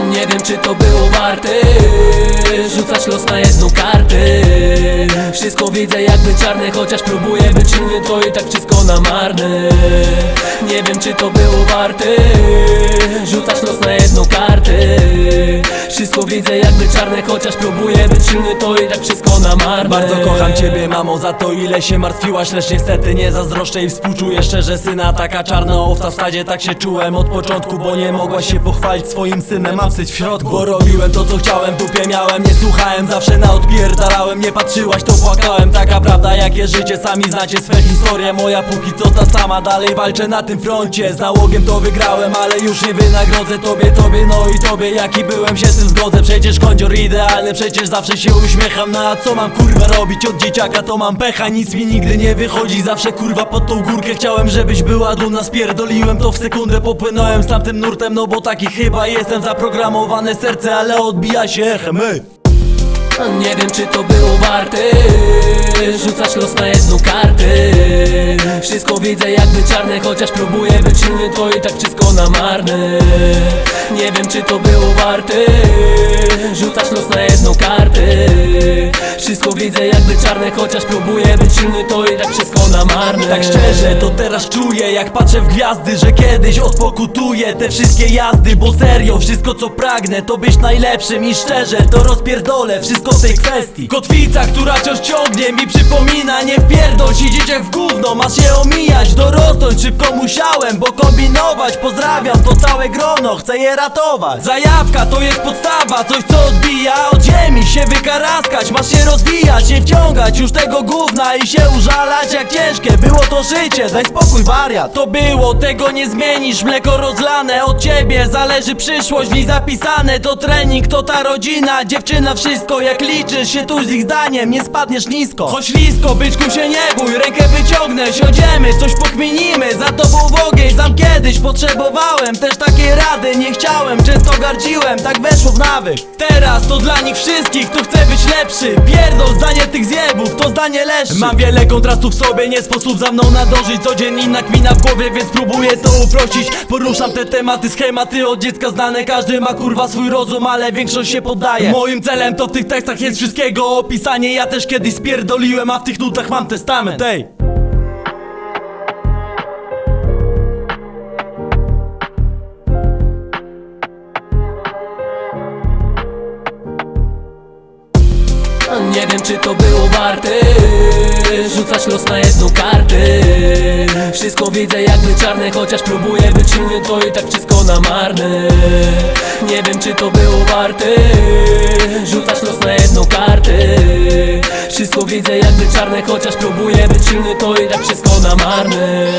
Nie wiem czy to było warte. Rzucać los na jedną kartę. Wszystko widzę jakby czarne Chociaż próbuję być silny to i tak wszystko na marne Nie wiem czy to było warte Rzucać los na jedną kartę. Wszystko widzę jakby czarne Chociaż próbuję być silny to i tak wszystko na marne Bardzo kocham ciebie mamo za to ile się martwiłaś. Lecz niestety nie zazdroszczę i współczuję szczerze syna. Taka czarna owca w stadzie tak się czułem od początku Bo nie mogła się pochwalić swoim synem, mam wstyd w środku Bo robiłem to co chciałem, dupie miałem, nie słuchałem Zawsze na odpierdalałem, nie patrzyłaś to płakałem Taka prawda jakie życie, sami znacie swe historie Moja póki co ta sama, dalej walczę na tym froncie Z nałogiem to wygrałem, ale już nie wynagrodzę Tobie, tobie, no i tobie, jaki byłem się z tym zgodzę Przecież kądzior idealny, przecież zawsze się uśmiecham. No a co mam kurwa robić, od dzieciaka to mam pecha Nic mi nigdy nie wychodzi, zawsze kurwa pod tą górkę Chciałem żebyś była dumna, spierdoliłem to w sekundę Popłynąłem z tamtym nurtem, no bo taki chyba jestem. Zaprogramowane serce, ale odbija się echem. Nie wiem czy to było warte. Rzucać los na jedną kartę. Wszystko widzę jakby czarne Chociaż próbuję być silny to i tak wszystko na marne Nie wiem czy to było warte. Rzucać los na jedną kartę. Wszystko widzę jakby czarne Chociaż próbuję być silny to i tak wszystko na marne. Tak szczerze, to teraz czuję jak patrzę w gwiazdy Że kiedyś odpokutuję te wszystkie jazdy Bo serio, wszystko co pragnę to być najlepszym. I szczerze, to rozpierdolę wszystko w tej kwestii. Kotwica, która wciąż ciągnie mi przypomina Nie wpierdol się dzieciak w gówno, masz się omijać Dorosnąć szybko musiałem, bo kombinować. Pozdrawiam to całe grono, chcę je ratować. Zajawka to jest podstawa, coś co odbija Od się wykaraskać, masz się rozwijać Nie wciągać już tego gówna i się użalać Jak ciężkie było to życie, daj spokój wariat To było, tego nie zmienisz, mleko rozlane Od ciebie zależy przyszłość, w niej zapisane To trening, to ta rodzina, dziewczyna wszystko Jak liczysz się tu z ich zdaniem, nie spadniesz nisko. Choć lisko, byczku się nie bój, rękę wyciągnę Siądziemy, coś pokminimy, za tobą w ogień Sam kiedyś potrzebowałem też takiej rady Nie chciałem, często gardziłem, tak weszło w nawyk. Teraz to dla nich wszystkich, chce być lepszy. Pierdol zdanie tych zjebów, to zdanie leży. Mam wiele kontrastów w sobie, nie sposób za mną nadążyć. Codziennie inna kmina w głowie, więc próbuję to uprościć. Poruszam te tematy, schematy od dziecka znane. Każdy ma kurwa swój rozum, ale większość się poddaje. Moim celem to w tych tekstach jest wszystkiego. Opisanie Ja też kiedyś spierdoliłem, a w tych nutach mam testament. Ej! Nie wiem czy to było warte. Rzucać los na jedną kartę. Wszystko widzę jakby czarne Chociaż próbuję być silny to i tak wszystko na marne. Nie wiem czy to było warte. Rzucać los na jedną kartę. Wszystko widzę jakby czarne Chociaż próbuję być silny to i tak wszystko na marne